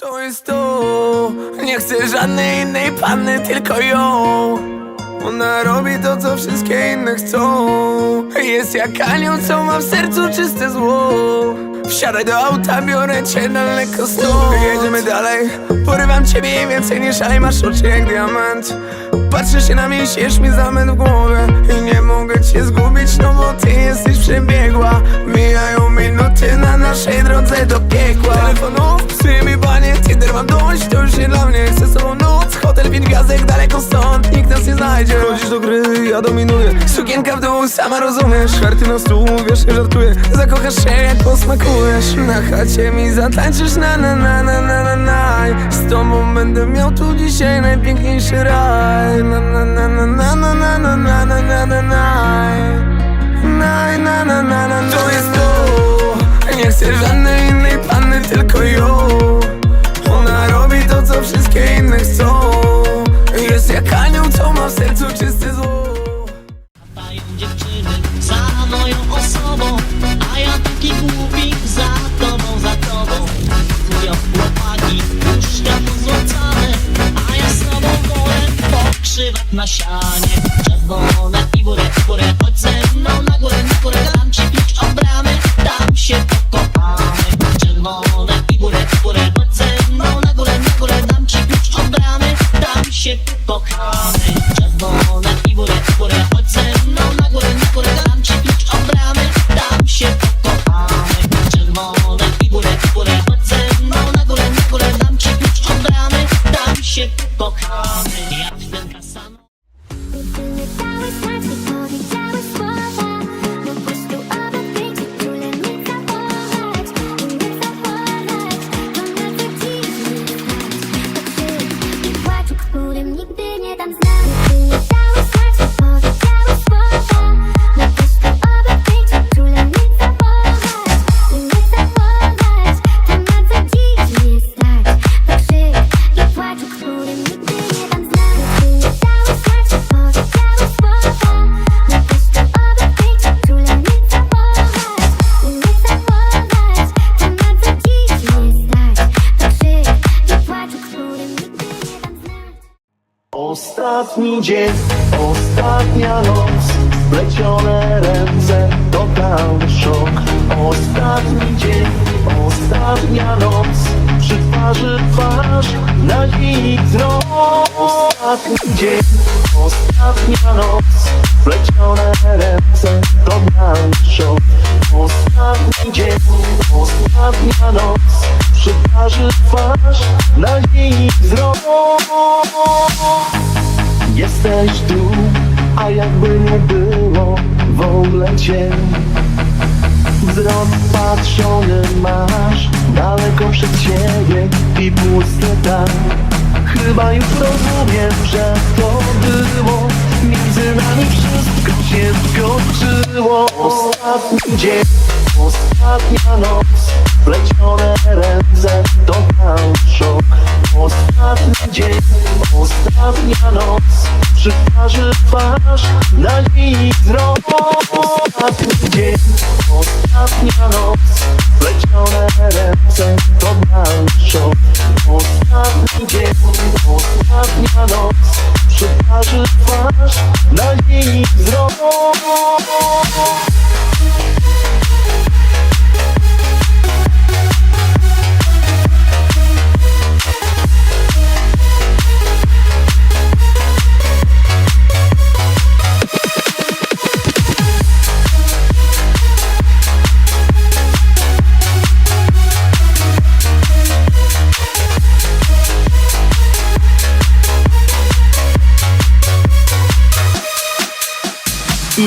To jest to, nie chcę żadnej innej panny, tylko ją. Ona robi to, co wszystkie inne chcą. Jest jak anioł, co ma w sercu czyste zło. Wsiadaj do auta, biorę cię daleko stąd. Jedziemy dalej, porywam ciebie i więcej niż szalej. Masz oczy jak diament. Patrzysz się na mnie i siesz mi zamęt w głowie. I nie mogę cię zgubić, no bo ty jesteś przebiegła. Mijają minuty na naszej drodze do piekła. Telefonów, psuje mi mam dość, to już nie dla mnie Chcę z tobą noc, hotel, pięć gwiazdek, daleko stąd Nikt nas nie znajdzie Chodzisz do gry, ja dominuję Sukienka w dół, sama rozumiesz Karty na stół, wiesz, nie żartuję Zakochasz się, jak posmakujesz Na chacie mi zatańczysz, na na na na na na na Z tobą będę miał tu dzisiaj najpiękniejszy raj Na na na na na na na na na na na na na na na na na na To jest to Nie chcę żadnej innej panny, tylko ją na Czerwone i górę, w górę Chodź ze mną na górę, na górę Dam ci klucz od bramy, tam się pokochamy Czerwone i górę, w górę Chodź ze mną na górę, na górę Dam ci klucz od bramy, tam się pokochamy Czerwone i górę, w górę Chodź ze mną na górę, na górę Dam ci klucz od bramy, tam się pokochamy Czerwone i górę, w górę Chodź ze mną na górę, na górę Dam ci klucz od bramy, tam się pokochamy Ostatni dzień, ostatnia noc. Splecione ręce, totalny szok Ostatni dzień, ostatnia noc. Przy twarzy twarz, nadziei wzrok. Ostatni dzień, ostatnia noc. Splecione ręce, totalny szok Ostatni dzień, ostatnia noc. Przy twarzy twarz, nadziei wzrok Jesteś tu, a jakby nie było w ogóle cię Wzrok patrzony masz daleko przed siebie i pusty tak. Chyba już rozumiem, że to było. Między nami wszystko się skończyło. Ostatni dzień, ostatnia noc. Plecione ręce, dzień, ostatnia noc Przy twarzy twarz, nadziei wzrok Ostatni dzień, ostatnia noc Plecione ręce, totalny szok Ostatni dzień, ostatnia noc Przy twarzy twarz, nadziei wzrok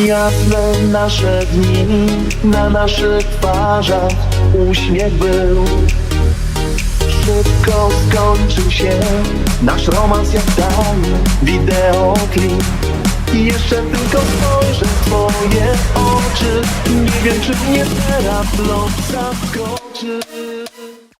Jasne nasze dni, na naszych twarzach uśmiech był. Szybko skończył się. Nasz romans jak dawny wideoklip I jeszcze tylko spojrzę w twoje oczy. Nie wiem czy mnie teraz los zaskoczy